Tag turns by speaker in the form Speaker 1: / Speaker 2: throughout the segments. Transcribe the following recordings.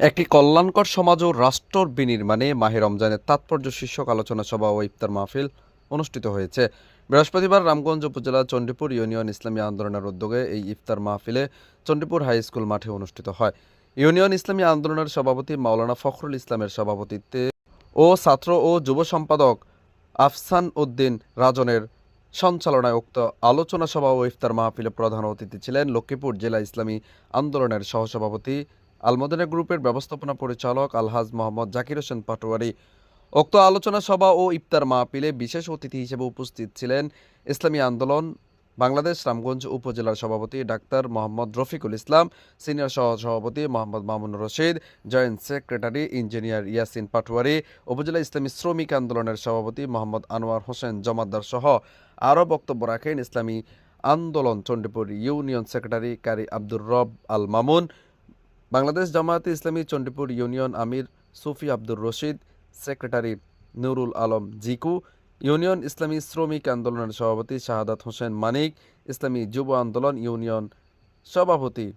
Speaker 1: একটি কল্যাণকর সমাজ ও রাষ্ট্র বিনির্মাণে মাহে রমজানের তাৎপর্য শীর্ষক আলোচনা সভা ও ইফতার মাহফিল অনুষ্ঠিত হয়েছে। বৃহস্পতিবার রামগঞ্জ উপজেলা চণ্ডীপুর ইউনিয়ন ইসলামী আন্দোলনের উদ্যোগে এই ইফতার মাহফিলে চণ্ডীপুর হাই স্কুল মাঠে অনুষ্ঠিত হয়। ইউনিয়ন ইসলামী আন্দোলনের সভাপতি মাওলানা ফখরুল ইসলামের সভাপতিত্বে ও ছাত্র ও যুব সম্পাদক আফসান উদ্দিন রাজনের সঞ্চালনায় উক্ত আলোচনা সভা ও ইফতার মাহফিলে প্রধান অতিথি ছিলেন লক্ষ্মীপুর জেলা ইসলামী আন্দোলনের সহসভাপতি আলমদিনা গ্রুপের ব্যবস্থাপনা পরিচালক আলহাজ মোহাম্মদ জাকির হোসেন পাটোয়ারি। উক্ত আলোচনা সভা ও ইফতার মাহফিলে বিশেষ অতিথি হিসেবে উপস্থিত ছিলেন ইসলামী আন্দোলন, বাংলাদেশ রামগঞ্জ উপজেলার সভাপতি ডাক্তার মোহাম্মদ রফিকুল ইসলাম, সিনিয়র সহ সভাপতি Mohammad Mamunur Rashid, joint secretary engineer Yasin Patwari, উপজেলা ইসলামী শ্রমিক আন্দোলনের সভাপতি মোহাম্মদ আনোয়ার হোসেন জমাদ্দার সহ আরও বক্তব্য রাখেন Islami Andolan Chandipur union secretary Qari Abdur Rab Al Mamun. Bangladesh Jamaate Islami Chandipur union আমির সুফি আব্দুর রশিদ, সেক্রেটারি নুরুল আলম জিকু, ইউনিয়ন ইসলামী শ্রমিক আন্দোলনের সভাপতি শাহাদাত হোসেন মানিক, ইসলামী যুব আন্দোলন ইউনিয়ন সভাপতি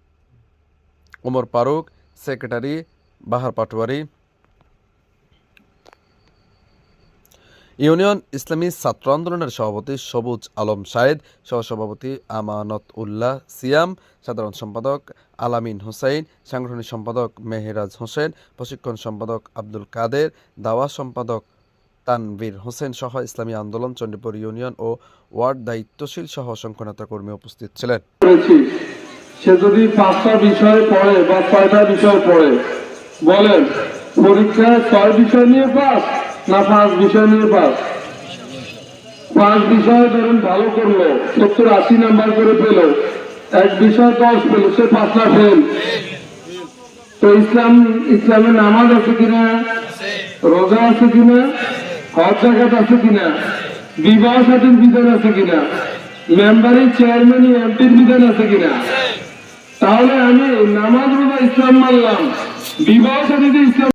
Speaker 1: ওমর ফারুক, সেক্রেটারি বাহার পাটোয়ারি ইউনিয়ন ইসলামী ছাত্র আন্দোলনের সভাপতি সবুজ আলম শাহেদ সহসভাপতি আমানত উল্লাহ সিয়াম, সাধারণ সম্পাদক আলামিন হোসাইন, সাংগঠনিক সম্পাদক মেহেরাজ হোসেন, প্রশিক্ষণ সম্পাদক আব্দুল কাদের, দাওয়া সম্পাদক তানভীর হোসেন সহ ইসলামী আন্দোলন, চণ্ডীপুর ইউনিয়ন ও ওয়ার্ড দায়িত্বশীল সহ অসংখ্য নেতা কর্মী উপস্থিত ছিলেন।
Speaker 2: সে যদি পাঁচটা পড়ে বা ছয়টা পড়ে, বলেন, পরীক্ষায় ছয় বিষয় নিয়ে পাস? না, পাঁচ বিষয় নিয়ে পাস পাঁচ বিষয় ধরুন ভালো করল, সত্তর আশি নাম্বার করে পেল। এক বিষয় দশ পেল, সে পাঁচটা ফেল তো ইসলাম ইসলামের নামাজ আছে কিনা? রোজা আছে কিনা? হজ জাকাত আছে কিনা? বিবাহ সাথীর বিধান আছে কিনা? মেম্বারি, চেয়ারম্যান, এমপির বিধান আছে কিনা? তাহলে আমি নামাজ রোজা ইসলাম মানলাম। বিবাহ সাথীতে ইসলাম